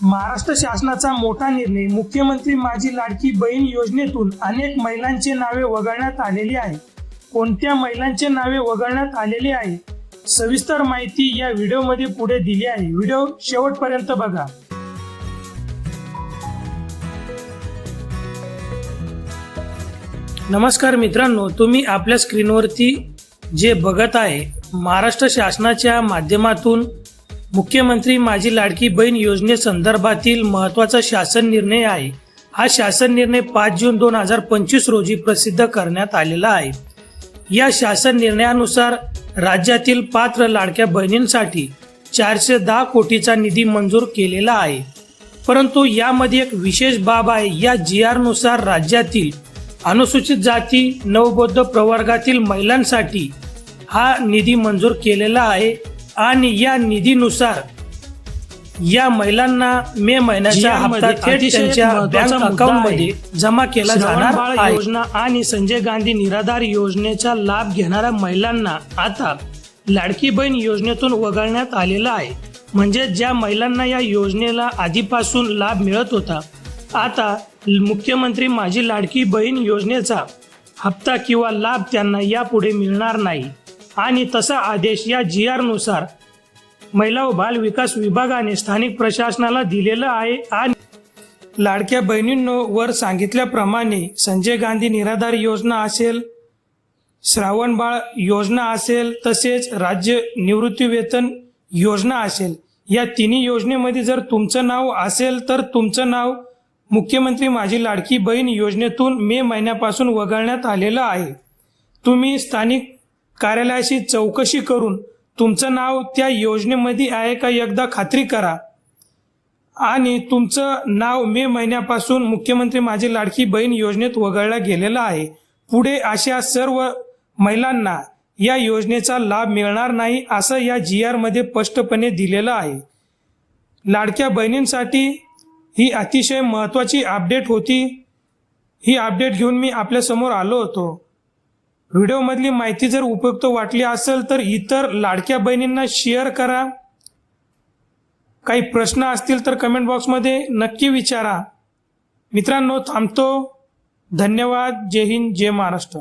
महाराष्ट्र शासनाचा मोठा निर्णय मुख्यमंत्री माझी लाडकी बहीण योजनेतून अनेक महिलांचे नावे वगळण्यात आलेली आहे. कोणत्या महिलांचे नावे वगळण्यात आलेली आहे? सविस्तर माहिती या व्हिडिओमध्ये पुढे दिली आहे. व्हिडिओ शेवटपर्यंत बघा. नमस्कार मित्रांनो तुम्ही आपल्या स्क्रीनवरती जे बघत आहे महाराष्ट्र शासनाच्या माध्यमातून मुख्यमंत्री माझी लाडकी बहीण योजनेसंदर्भातील महत्त्वाचा शासन निर्णय आहे. हा शासन निर्णय पाच जून दोन हजार पंचवीस रोजी प्रसिद्ध करण्यात आलेला आहे. या शासन निर्णयानुसार राज्यातील पात्र लाडक्या बहिणींसाठी चारशे दहा कोटीचा निधी मंजूर केलेला आहे. परंतु यामध्ये एक विशेष बाब आहे. या जी आरनुसार राज्यातील अनुसूचित जाती नवबौद्ध प्रवर्गातील महिलांसाठी हा निधी मंजूर केलेला आहे. आणि या निधीनुसार या महिलांना मे महिन्याचा हप्ता थेट त्यांच्या बँक अकाउंटमध्ये जमा केला जाणार आहे. योजना आणि संजय गांधी निराधार योजनेचा लाभ घेणाऱ्या महिलांना आता लाडकी बहीण योजनेतून वगळण्यात आलेला आहे. म्हणजे ज्या महिलांना या योजनेला आधीपासून लाभ मिळत होता आता मुख्यमंत्री माझी लाडकी बहीण योजनेचा हप्ता किंवा लाभ त्यांना यापुढे मिळणार नाही. आणि तसा आदेश या जी आरनुसार महिला व बाल विकास विभागाने स्थानिक प्रशासनाला दिलेला आहे आणि लाडक्या बहिणींनो वर सांगितल्याप्रमाणे संजय गांधी निराधार योजना असेल श्रावणबाळ योजना असेल तसेच राज्य निवृत्ती वेतन योजना असेल या तिन्ही योजनेमध्ये जर तुमचं नाव असेल तर तुमचं नाव मुख्यमंत्री माझी लाडकी बहीण योजनेतून मे महिन्यापासून वगळण्यात आलेलं आहे. तुम्ही स्थानिक कार्यालयाशी चौकशी करून तुमचं नाव त्या योजनेमध्ये आहे का एकदा खात्री करा. आणि तुमचं नाव मे महिन्यापासून मुख्यमंत्री माझी लाडकी बहीण योजनेत वगळला गेलेलं आहे. पुढे अशा सर्व महिलांना या योजनेचा लाभ मिळणार नाही असं या जी आरमध्ये स्पष्टपणे दिलेलं आहे. लाडक्या बहिणींसाठी ही अतिशय महत्त्वाची अपडेट होती. ही अपडेट घेऊन मी आपल्यासमोर आलो होतो. व्हिडिओमधली माहिती जर उपयुक्त वाटली असेल तर इतर लाडक्या बहिणींना शेअर करा. काही प्रश्न असतील तर कमेंट बॉक्समध्ये नक्की विचारा. मित्रांनो थांबतो. धन्यवाद. जय हिंद जय महाराष्ट्र.